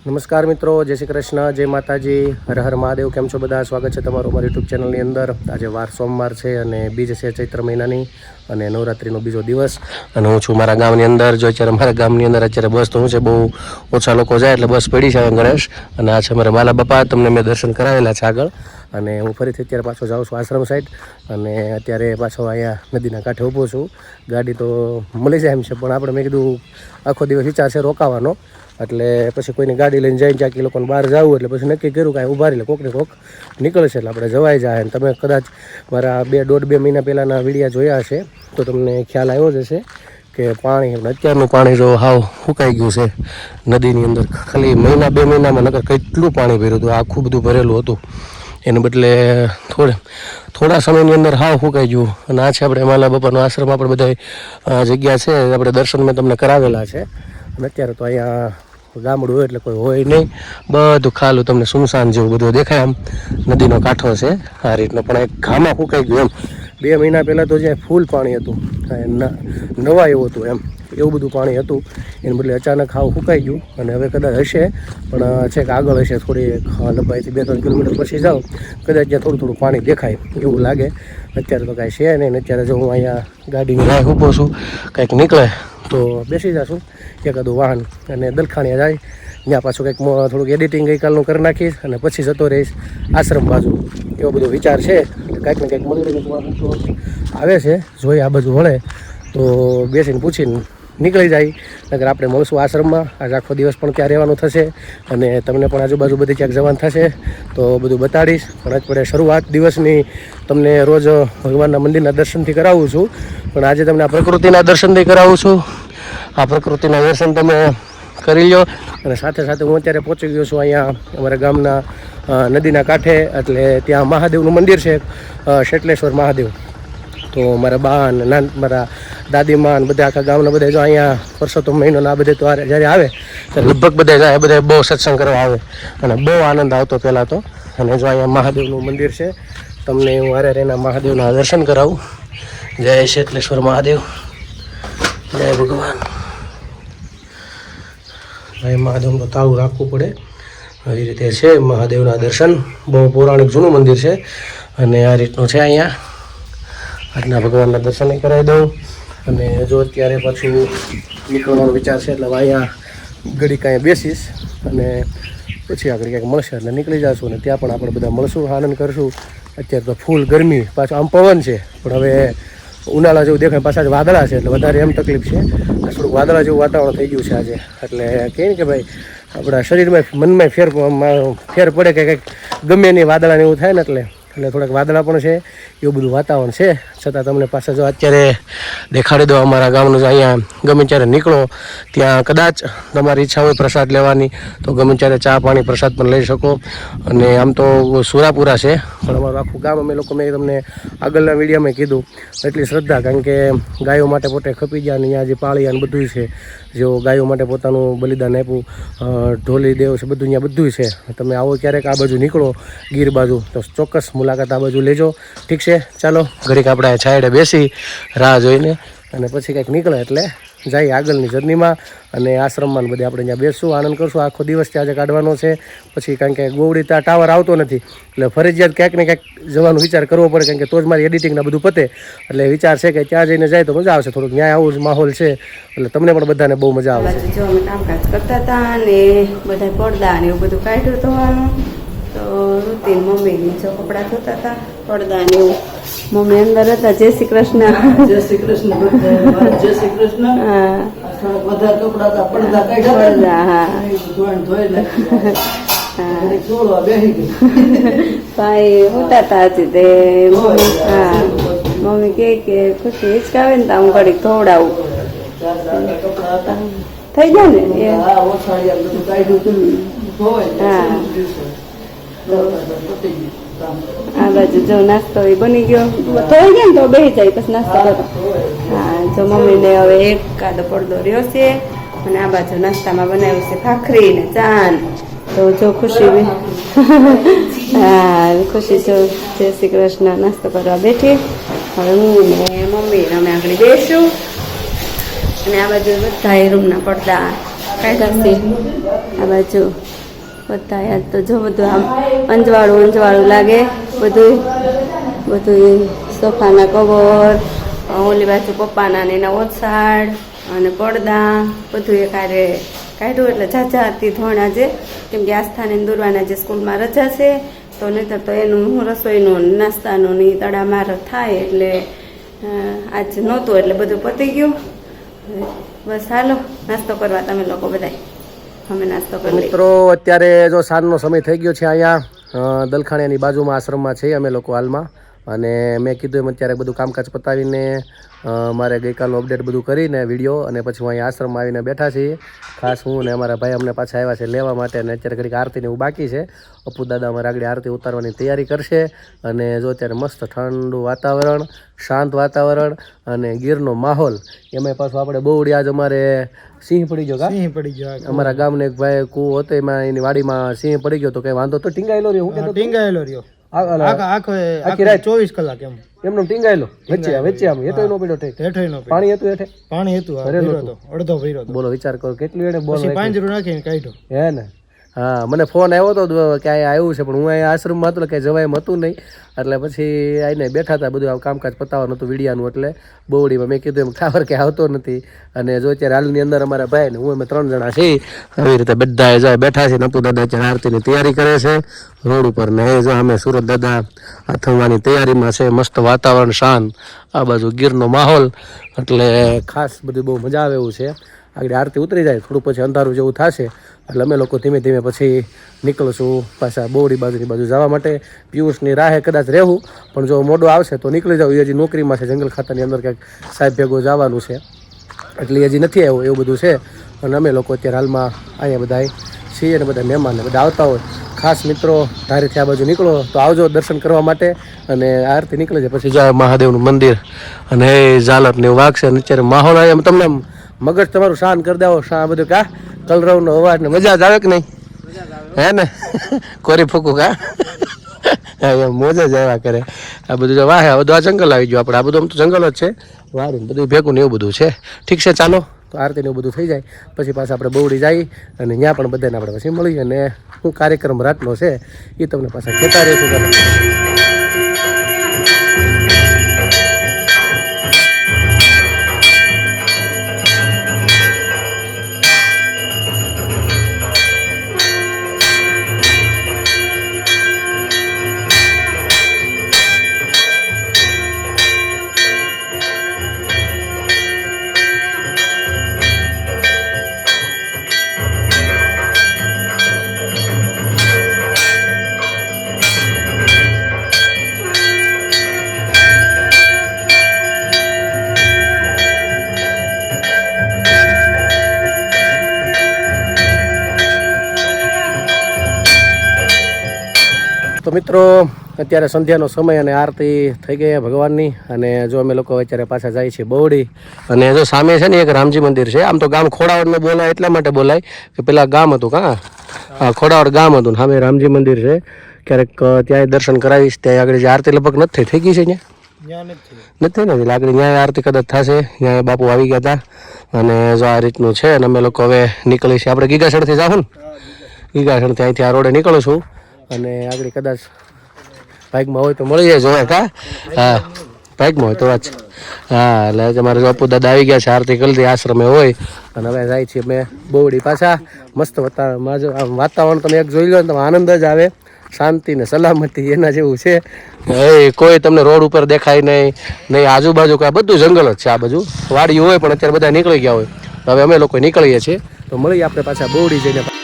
નમસ્કાર મિત્રો, જય શ્રી કૃષ્ણ, જય માતાજી, હર હર મહાદેવ, કેમ છો બધા? સ્વાગત છે તમારું અમારી યુટ્યુબ ચેનલની અંદર. આજે વાર સોમવાર છે અને બીજ છે ચૈત્ર મહિનાની અને નવરાત્રિનો બીજો દિવસ. અને હું છું મારા ગામની અંદર. જો અત્યારે મારા ગામની અંદર અત્યારે બસ તો હું છે, બહુ ઓછા લોકો જાય એટલે બસ પડી છે ગણેશ. અને આ છે મારા માલા બાપા, તમને મેં દર્શન કરાવેલા છે આગળ. અને હું ફરીથી અત્યારે પાછો જાઉં છું આશ્રમ સાઈડ અને અત્યારે પાછો અહીંયા નદીના કાંઠે ઊભો છું. ગાડી તો મળી જાય એમ છે, પણ આપણે મેં કીધું આખો દિવસ વિચાર છે રોકાવાનો. એટલે પછી કોઈની ગાડી લઈને જઈને ક્યાંક લોકોને બહાર જવું એટલે પછી નક્કી કર્યું કાંઈ ઊભા રહી કોક ને કોક નીકળશે એટલે આપણે જવાઈ જાય. અને તમે કદાચ મારા બે દોઢ બે મહિના પહેલાંના વિડીયા જોયા હશે, તો તમને ખ્યાલ આવ્યો જ હશે કે પાણી અત્યારનું પાણી જો હાવ સુકાઈ ગયું છે નદીની અંદર. ખાલી મહિના, બે મહિનામાં નગર કેટલું પાણી ભર્યું હતું, આખું બધું ભરેલું હતું. એને બદલે થોડે, થોડા સમયની અંદર હાવ ફૂંકાઈ ગયું. અને આ છે આપણે માલા બાપાનો આશ્રમ આપણે બધા જગ્યા છે, આપણે દર્શન મેં તમને કરાવેલા છે. અને અત્યારે તો અહીંયા ગામડું હોય એટલે કોઈ હોય નહીં. બધું ખાલું તમને સુમસાન જેવું બધું દેખાય આમ. નદીનો કાંઠો છે, આ રીતનો પણ એક ઘામાં ફૂંકાઈ ગયું એમ. બે મહિના પહેલાં તો જ્યાં ફૂલ પાણી હતું નવા એવું હતું એમ. એવું બધું પાણી હતું. એને બદલે અચાનક હાવ ફૂંકાઈ ગયું અને હવે કદાચ હશે, પણ છેક આગળ હશે થોડી લંબાઈથી બે ત્રણ કિલોમીટર પછી જાઉં, કદાચ ત્યાં થોડું થોડું પાણી દેખાય એવું લાગે. અત્યારે તો કાંઈ છે નહીં અત્યારે જો હું અહીંયા ગાડીની રાહ ઊભો છું, કંઈક નીકળે તો બેસી જશું. એકાદું વાહન અને દલખાણીયા જાય, ત્યાં પાછું કંઈક થોડુંક એડિટિંગ ગઈકાલનું કરી નાખીશ અને પછી જતો રહીશ આશ્રમ બાજુ. એવો બધો વિચાર છે, કાંઈક ને કંઈક મળી આવે છે. જોઈએ આ બધું વળે, તો બેસીને પૂછીને નીકળી જાય. નગર આપણે મળશું આશ્રમમાં. આજ આખો દિવસ પણ ત્યાં રહેવાનું થશે. અને તમને પણ આજુબાજુ બધી ક્યાંક જવાનું થશે. તો બધું બતાડીશ. પણ આજ પડે શરૂઆત દિવસની તમને રોજ ભગવાનના મંદિરના દર્શનથી કરાવું છું. પણ આજે તમને આ પ્રકૃતિના દર્શનથી કરાવું છું. આ પ્રકૃતિના દર્શન તમે કરી લો અને સાથે સાથે હું અત્યારે પહોંચી ગયો છું અહીંયા અમારા ગામના નદીના કાંઠે. એટલે ત્યાં મહાદેવનું મંદિર છે શેટલેશ્વર મહાદેવ. તો મારા બા અને નાન, મારા દાદીમા ને બધા આખા ગામના બધા જો અહીંયા પરસોત્તમ મહિનો આ બધે તો જ્યારે આવે, ત્યારે લગભગ બધા જાય બધા બહુ સત્સંગ કરવા આવે અને બહુ આનંદ આવતો પહેલાં તો. અને જો અહીંયા મહાદેવનું મંદિર છે, તમને હું હારે એના મહાદેવના દર્શન કરાવું. જય શેતલેશ્વર મહાદેવ. જય ભગવાન. જય મહાદેવનું તાળું રાખવું પડે. આવી રીતે છે મહાદેવના દર્શન. બહુ પૌરાણિક જૂનું મંદિર છે અને આ રીતનું છે અહીંયા. આજના ભગવાનના દર્શન કરાવી દઉં. અને જો અત્યારે પાછું નીકળવાનો વિચાર છે, એટલે અહીંયા ઘડી કાંઈ બેસીશ અને પછી આગળ ક્યાંક મળશે એટલે નીકળી જશું અને ત્યાં પણ આપણે બધા મળશું, આનંદ કરશું. અત્યારે તો ફૂલ ગરમી, પાછું આમ પવન છે, પણ હવે ઉનાળા જેવું દેખાય, પાછા વાદળા છે, એટલે વધારે એમ તકલીફ છે. થોડુંક વાદળા જેવું વાતાવરણ થઈ ગયું છે આજે. એટલે કહે ને કે ભાઈ, આપણા શરીરમાં મનમાં ફેર ફેર પડે કે કંઈક ગમે નહીં વાદળાને એવું થાય ને એટલે એટલે થોડાક વાદળા પણ છે, એવું બધું વાતાવરણ છે. છતાં તમને પાછા જો અત્યારે દેખાડી દો અમારા ગામનું અહીંયા ગમે ત્યારે નીકળો, ત્યાં કદાચ તમારી ઈચ્છા હોય પ્રસાદ લેવાની, તો ગમે ત્યારે ચા પાણી પ્રસાદ પણ લઈ શકો. અને આમ તો સુરાપુરા છે, પણ અમારું આખું ગામ અમે લોકો મેં તમને આગળના વિડીયોમાં કીધું. એટલી શ્રદ્ધા, કારણ કે ગાયો માટે પોતે ખપી ગયા અને અહીંયા જે પાળિયા ને બધું છે. જેઓ ગાયો માટે પોતાનું બલિદાન આપ્યું ઢોલી, દેવ છે, બધું અહીંયા બધું છે. તમે આવો ક્યારેક આ બાજુ નીકળો, ગીર બાજુ. તો ચોક્કસ મુલાકાત આ બાજુ લેજો. ઠીક છે? ચાલો, ઘડીક આપણે છાયડે બેસી રાહ જોઈને અને પછી કંઈક નીકળે એટલે જઈએ આગળની જર્નીમાં અને આશ્રમમાં બધી આપણે ત્યાં બેસશું આનંદ કરશું. આખો દિવસ ત્યાં આજે કાઢવાનો છે. પછી કારણ કે ગોવડી ત્યાં ટાવર આવતો નથી, એટલે ફરજિયાત ક્યાંક ને ક્યાંક જવાનો વિચાર કરવો પડે, કારણ કે તો જ મારી એડિટિંગના બધું પતે. એટલે વિચાર છે કે ત્યાં જઈને જાય તો મજા આવશે. થોડુંક ન્યાય આવું જ માહોલ છે. એટલે તમને પણ બધાને બહુ મજા આવશે. કામકાજ કરતા હતા અને બધા પડદા ને એવું બધું કાઢ્યું ધોવાનું, તો રૂટીન મમ્મીની જો કપડાં ધોતા હતા, પડદા ને એવું. મમ્મી અંદર હતા. જય શ્રી કૃષ્ણ. જય શ્રી કૃષ્ણ બધા. જય શ્રી કૃષ્ણ. હા. થોડાક કપડા હતા પડદા કાઢ્યા હા. ધોઈ નાખ્યા. ભાઈ હોતા હજી તે. હા. મમ્મી કે કે ખુશી હિચકાવે ને તો હું ઘડીક ધોવડાવું. હતા. થઈ જાય ને? બધું હતું. હા. જો નાસ્તો એ બની ગયો. થઈ ગયો ને તો બેસી જાય પછી નાસ્તો કરો હા, જો મમ્મીને હવે એક કાદો પડદો રહ્યો છે અને આ બાજુ નાસ્તામાં બનાવ્યું છે ભાખરી ને ચાન. તો જો ખુશી હા, ખુશી જો જય શ્રી કૃષ્ણ, નાસ્તો કરવા બેઠી. હવે હું ને મમ્મી અમે આગળ બેસું. અને આ બાજુ બધા રૂમના પડદા કાઢ્યા છે. આ બાજુ યાર તો જો બધું આમ અંજવાળું અંજવાળું લાગે, બધું બધું સોફાના કવર, ઓલી બાજુ પપ્પાના ને એના ઓછાડ અને પડદા, બધું એ હારે કાઢ્યું એટલે જાજા હતી ધોણ આજે. કેમ કે આસ્થાને દુર્વાના જે સ્કૂલમાં રજા છે, તો નહીં તો એનું, હું રસોઈનું નાસ્તાનું ની તડામાર થાય એટલે આજ નહોતું એટલે બધું પતી ગયું. બસ હાલો, નાસ્તો કરવા તમે લોકો બધાય. અમે નાસ્તો કરી મિત્રો અત્યારે જો સાંજનો સમય થઈ ગયો છે અહીંયા દલખાણિયાની બાજુમાં આશ્રમમાં છીએ અમે લોકો હાલમાં. અને મેં કીધું એમ અત્યારે બધું કામકાજ પતાવીને મારે ગઈકાલનું અપડેટ બધું કરીને વીડિયો અને પછી હું અહીંયા આશ્રમમાં આવીને બેઠા છીએ. ખાસ હું અને અમારા ભાઈ અમને પાછા આવ્યા છે લેવા માટે અને અત્યારે ઘડીક આરતીને એવું બાકી છે. અપુ દાદા અમારે આગળ આરતી ઉતારવાની તૈયારી કરશે અને જો અત્યારે મસ્ત ઠંડુ વાતાવરણ શાંત વાતાવરણ અને ગીરનો માહોલ. એમાં પાછું આપણે બહુડી આજ અમારે સિંહ પડી ગયો કા? સિંહ પડી ગયો અમારા ગામને એક ભાઈ કૂવો હતો એમાં એની વાડીમાં સિંહ પડી ગયો તો કઈ વાંધો તો ટીંગાયેલો રહ્યો હું ટીંગાયેલો રહ્યો. આખો રાત? ચોવીસ કલાક એમ. એમનો ટીંગાયેલો? વચ્ચે વચ્ચે આમ હેઠો નો પડ્યો ઠેક હેઠો નો પાણી હતું હેઠે પાણી હતું આ હતો. અડધો ભર્યો બોલો વિચાર કરો કેટલું એને બોલ પાંજરું નાખીને કાઢ્યો. હે ને? હા, મને ફોન આવ્યો હતો કે અહીંયા આવ્યું છે, પણ હું અહીંયા આશ્રમમાં હતો કંઈ જવાય એમ હતું નહીં. એટલે પછી આવીને બેઠા હતા બધું કામકાજ પતાવવાનું હતું વિડિયાનું, એટલે બોવડીમાં મેં કીધું એમ, ટાવર કે આવતો નથી. અને જો અત્યારે હાલની અંદર અમારા ભાઈ ને હું અમે ત્રણ જણા છીએ, આવી રીતે બધા જાય બેઠા છે નપુ દાદા અત્યારે આરતીની તૈયારી કરે છે. રોડ ઉપર ને જો અમે સુરત દાદા આથમવાની તૈયારીમાં છે, મસ્ત વાતાવરણ શાંત, આ બાજુ ગીરનો માહોલ, એટલે ખાસ બધું બહુ મજા આવે એવું છે. આગળ આરતી ઉતરી જાય, થોડું પછી અંધારું જેવું થશે એટલે અમે લોકો ધીમે ધીમે પછી નીકળશું પાછા બોવડી બાજુની બાજુ જવા માટે. પિયુષની રાહે કદાચ રહેવું, પણ જો મોડો આવશે તો નીકળી જાવ એ હજી નોકરીમાં છે, જંગલ ખાતાની અંદર ક્યાંક સાહેબ ભેગો જવાનું છે. એટલે એ હજી નથી આવ્યો, એવું બધું છે. અને અમે લોકો અત્યારે હાલમાં અહીંયા બધા છીએ અને બધા મહેમાનને બધા આવતા હોય. ખાસ મિત્રો ધારેથી આ બાજુ નીકળો તો આવજો દર્શન કરવા માટે અને આરતી નીકળે છે. પછી જાય મહાદેવનું મંદિર અને એ ઝાલર ને એવું વાગશે અને અત્યારે માહોલ આવે એમ તમને મગજ તમારું શાંત કરી દેવો શા બધું કા? કલરવનો અવાજ ને મજા જ આવે કે નહીં? હે ને? કોરી ફૂકું કા? મોજ જ આવ્યા કરે. આ બધું જો વાહે બધું આ જંગલ આવી ગયું આપણે. આ બધું આમ તો જંગલ જ છે. વારું બધું ભેગું ને એવું બધું છે. ઠીક છે, ચાલો. તો આરતી ને એવું બધું થઈ જાય. પછી પાછા આપણે બહુડી જાય અને ત્યાં પણ બધાને આપણે પછી મળીએ અને શું કાર્યક્રમ રાતનો છે, એ તમને પાછા કહેતા રહીશું. મિત્રો અત્યારે સંધ્યાનો સમય અને આરતી થઈ ગઈ ભગવાનની. અને જો અમે લોકો અત્યારે પાછા જાય છે બહુડી અને જો સામે છે ને એક રામજી મંદિર છે. આમ તો ગામ ખોડાવડને બોલાય એટલા માટે બોલાય કે પેલા ગામ હતું કા. હા ખોડાવડ ગામ હતું ને સામે રામજી મંદિર છે. ક્યારેક ત્યાં ત્યાંય દર્શન કરાવીશ ત્યાં આગળ જે આરતી લગભગ નથી થઈ. થઈ ગઈ છે ત્યાં? નથી ને લાગણી. ન્યાય આરતી કદાચ થશે. ન્યાય બાપુ આવી ગયા હતા. અને જો આ રીતનું છે અને અમે લોકો હવે નીકળી છીએ. આપણે ગીગાસણથી જાઉં ને. ગીગાસણથી અહીંથી આ રોડે નીકળું છું. અને આગળ કદાચ બાઇકમાં હોય તો મળી જાય કા? હા. બાઇકમાં હોય તો વાત હા, એટલે તમારે બાપુ દાદા આવી ગયા છે આરતી કલથી આશ્રમે હોય. અને હવે જાય છીએ અમે બોવડી પાછા. મસ્ત વાતાવરણ વાતાવરણ તમે એક જોઈ લો ને તમે આનંદ જ આવે. શાંતિ ને સલામતી એના જેવું છે. એ કોઈ તમને રોડ ઉપર દેખાય નહીં નહીં આજુબાજુ કાંઈ બધું જંગલ જ છે આ બાજુ. વાડીઓ હોય પણ અત્યારે બધા નીકળી ગયા હોય. હવે અમે લોકો નીકળીએ છીએ. તો મળીએ આપણે પાછા બોવડી જઈને.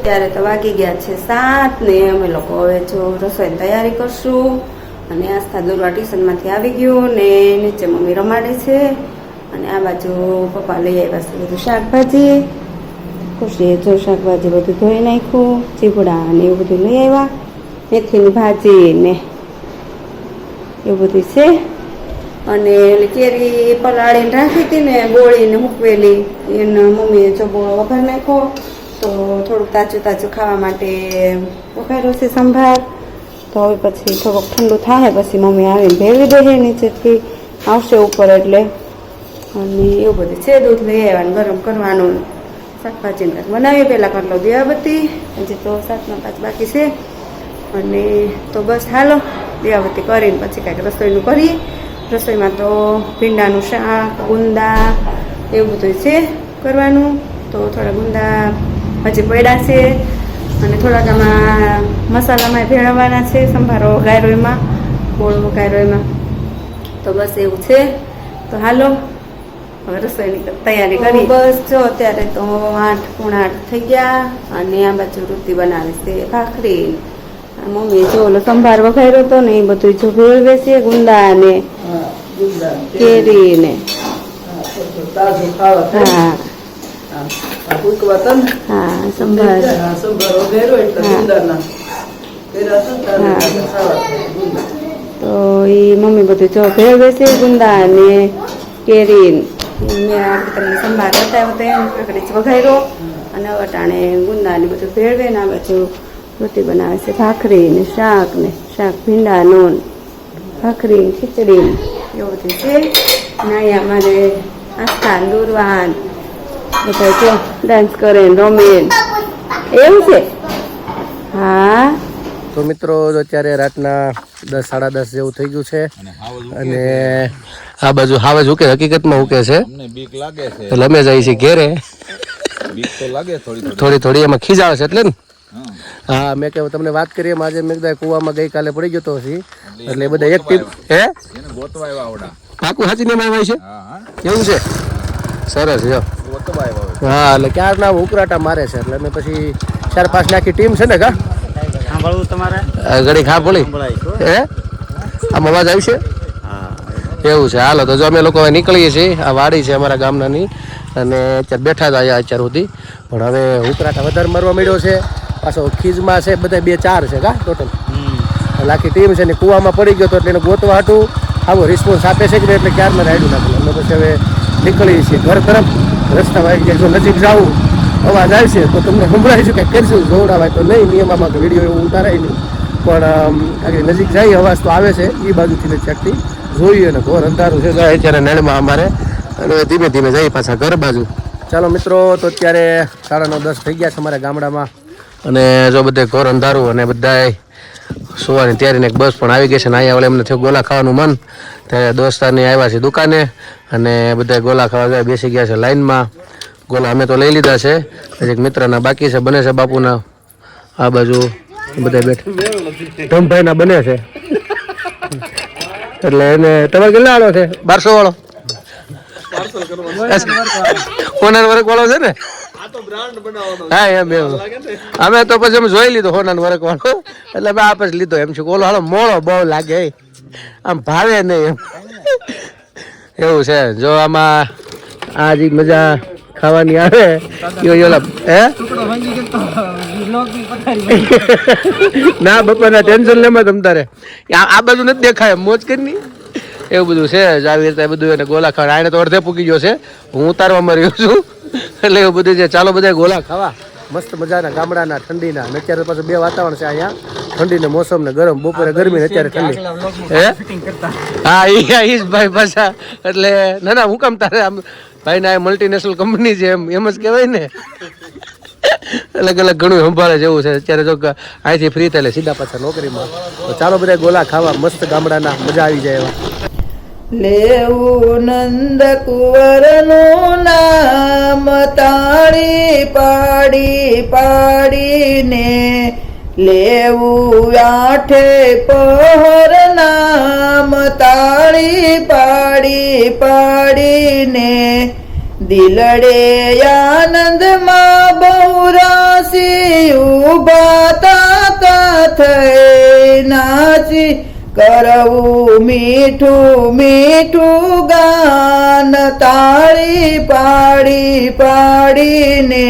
અત્યારે તો વાગી ગયા છે સાત ને અમે લોકો હવે જો રસોઈની તૈયારી કરશું. અને આસ્થા દોરવા ટ્યુશનમાંથી આવી ગયું ને નીચે મમ્મી રમાડે છે. અને આ બાજુ પપ્પા લઈ આવ્યા છે બધું શાકભાજી. ખુશીએ જો શાકભાજી બધું ધોઈ નાખ્યું ચીપડા ને એવું બધું લઈ આવ્યા. મેથીની ભાજી ને એવું બધું છે. અને કેરી પલાળીને રાખી હતી ને ગોળીને મૂકવેલી. એને મમ્મીએ જો વઘાર નાખ્યો. તો થોડુંક તાજું તાજું ખાવા માટે વઘાર્યો છે સંભાર. તો હવે પછી થોડુંક ઠંડુ થાય પછી મમ્મી આવીને ભેળવી દે નીચેથી. આવશે ઉપર એટલે. અને એવું બધું છે, દૂધ લઈ આવવાનું ગરમ કરવાનું. શાકભાજી ને બનાવી પહેલાં કરી લો દિયાબત્તી હજી તો સાતમાં પાંચ બાકી છે. અને તો બસ હાલો દિયાબત્તી કરીને પછી કાંઈક રસોઈનું કરીએ. રસોઈમાં તો ભીંડાનું શાક, ગુંદા, એવું બધું છે કરવાનું. તો થોડા ગુંદા હજી પડ્યા છે અને થોડાક આમાં મસાલામાં ભેળવવાના છે સંભારો વઘાર્યો એમાં ગોળ વઘાર્યો એમાં. તો બસ એવું છે. તો હાલો હવે રસોઈની તૈયારી કરી. બસ જો અત્યારે તો આઠ પૂણા આઠ થઈ ગયા અને આ બાજુ રોટી બનાવે છે ભાખરી. મમ્મી જો ઓલો સંભાર વઘાર્યો હતો ને એ બધું જો ભેળવે છે ગુંદા ને હા કેરી. ને હા. હા સંભાર ને. તો એ મમ્મી બધું જો ભેળવે છે ગુંદા ને કેરી ને. મેં આ તમને સંભાર બતાવ્યો તો એમ કાકડી વઘાર્યો. અને વટાણે ગુંદા ને બધું ભેળવે ને આ બધું રોટી બનાવે છે ભાખરી ને શાક ને શાક ભીંડા નોન ભાખરી ને ખીચડી ને. એવું બધું છે. અહીંયા અમારે આસ્થા ને દુર્વાન. બધા જો ડાન્સ કરે રમે. એવું છે? હા. તો મિત્રો જો અત્યારે રાતના દસ સાડા દસ જેવું થઈ ગયું છે. અને આ બાજુ હાવે ઉકે હકીકતમાં ઉકે છે. અમને બીક લાગે છે. એટલે અમે જઈએ છીએ ઘેરે. બીક તો લાગે થોડી થોડી. થોડી થોડી એમાં ખીજાવે છે એટલે ને. હા. મેં કે તમને વાત કરીએ. એમ આજે મેં કીધા કુવામાં ગઈકાલે પડી ગયો તો હશે એટલે એ બધા એક ટીમ હે? ગોતવા આવ્યા આવડા. પાકું સાચી ને આવ્યા છે? એવું છે? સરસ જો. હા એટલે ક્યારના ઉકરાટા મારે છે એટલે મેં પછી ચાર પાંચ આખી ટીમ છે ને કા? સાંભળવું તમારે? ઘડી ખા બોલી હે? આમ અવાજ આવશે એવું છે. હાલો તો જો અમે લોકો હવે નીકળીએ છીએ આ વાડી છે અમારા ગામનાની અને અત્યારે બેઠા હતા અહીંયા અત્યાર સુધી. પણ હવે ઉકરાટા વધારે મારવા મળ્યો છે. પાછો ખીજમાં છે બધા બે ચાર છે કા ટોટલ? એટલે આખી ટીમ છે ને કૂવામાં પડી ગયો તો એટલે એને ગોતવા હતું આવો રિસ્પોન્સ આપે છે કે એટલે ક્યારના રાયડું નાખેલું અમે પછી હવે નીકળીએ છીએ. ઘર તરફ રસ્તામાં આવી ગયા. જો નજીક જાવું અવાજ આવશે તો તમને સંભળાવીશું કે કરશું જોવડાવાય તો નહીં નિયમમાં વીડિયો એવું ઉતારાય નહીં. પણ આગળ નજીક જાય અવાજ તો આવે છે એ બાજુથી નથી શકતી જોઈએ ને ઘોર અંધારું છે. જાય અત્યારે નળમાં અમારે અને ધીમે ધીમે જઈએ પાછા ઘર બાજુ. ચાલો મિત્રો તો અત્યારે સાડા નવ દસ થઈ ગયા છે અમારા ગામડામાં. અને જો બધે ઘોર અંધારું અને બધાય સુવાની તૈયારીને એક બસ પણ આવી ગઈ છે ને અહીંયા વળે એમને થયું ગોલા ખાવાનું મન. ત્યારે દોસ્તારની આવ્યા છે દુકાને. અને બધા ગોલા ખાવા ગયા બેસી ગયા છે લાઈનમાં. ગોલા અમે તો લઈ લીધા છે. એક મિત્રના બાકી છે બને છે બાપુના. આ બાજુ બધા બેઠા. ધમભાઈના બને છે. એટલે એને તમારે કેટલા વાળો છે? બારસો વાળો. હોનાર વર્ક વાળો છે ને? હા એમ એમ. અમે તો પછી અમે જોઈ લીધો હોનાર વર્ક વાળો. એટલે મેં જ લીધો. એમ છે ઓલો હાલો મોળો બહુ લાગે. આમ ભાવે નહીં એમ. એવું છે. જો આમાં આ જે મજા ખાવાની આવે. એ ઓલા હે? ના બપોરના ટેન્શન લેમાં તમ તારે. આ બાજુ નથી દેખાય મોજ કરી એવું બધું છે. જ આવી રીતે બધું એને ગોલા ખાવા. આને તો અડધે પૂકી ગયો છે. હું ઉતારવામાં રહ્યો છું. એટલે એવું બધું છે. ચાલો બધા ગોલા ખાવા. મસ્ત મજાના ગામડાના ઠંડીના. અને અત્યારે પાછું બે વાતાવરણ છે અહીંયા. ઠંડીને મોસમ ને ગરમ. બપોરે ગરમી ને અત્યારે ઠંડી. હે? જ ભાઈ પાછા. એટલે ના ના હું કામ તારે આમ ભાઈ ના મલ્ટીનેશનલ કંપની છે એમ એમ જ કહેવાય ને. અલગ અલગ ઘણું સંભાળે જેવું છે. અત્યારે જો અહીંથી ફ્રી થાય એટલે સીધા પાછા નોકરીમાં. તો ચાલો બધા ગોલા ખાવા. મસ્ત ગામડાના મજા આવી જાય એવા. લેવું નંદ કુંવરનું નામ તાળી પાડી પાડીને લેવું આઠે પહોર નામ તાળી પાડી પાડીને દિલડે આનંદમાં બહુરા ઊભા તાતા થઈ નાચી કરવું મીઠું મીઠું ગાન તાળી પાડી, પાડીને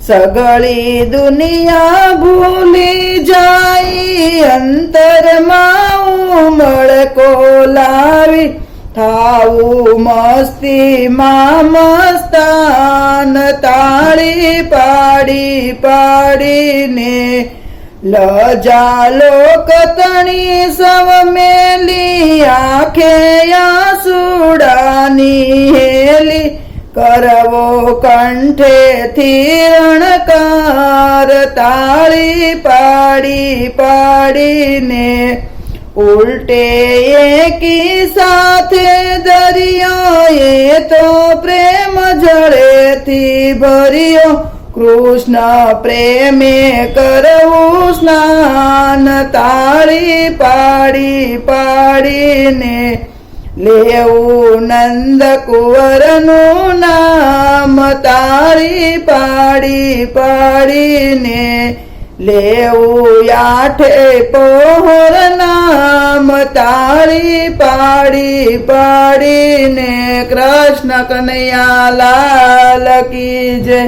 સગળી દુનિયા ભૂલી જાય, અંતરમાં ઉમળકો લાવી થાવું મસ્તીમાં મસ્તાન તાળી પાડી, પાડીને લજા લોક સવ મેલી આંખે આસુડાની હેલી. કરવો કંઠેથી રણકાર તાળી પાડી પાડીને ઉલટે એકી સાથે દરિયો એ તો પ્રેમ જળેથી ભર્યો. કૃષ્ણ પ્રેમે કરવું સ્નાન તાળી પાડી પાડીને લેવું નંદ કુંવરનું નામ તાળી પાડી પાડીને લેવું આઠે પહોર નામ તાળી પાડી પાડીને કૃષ્ણ કનૈયા લાલ કી જય.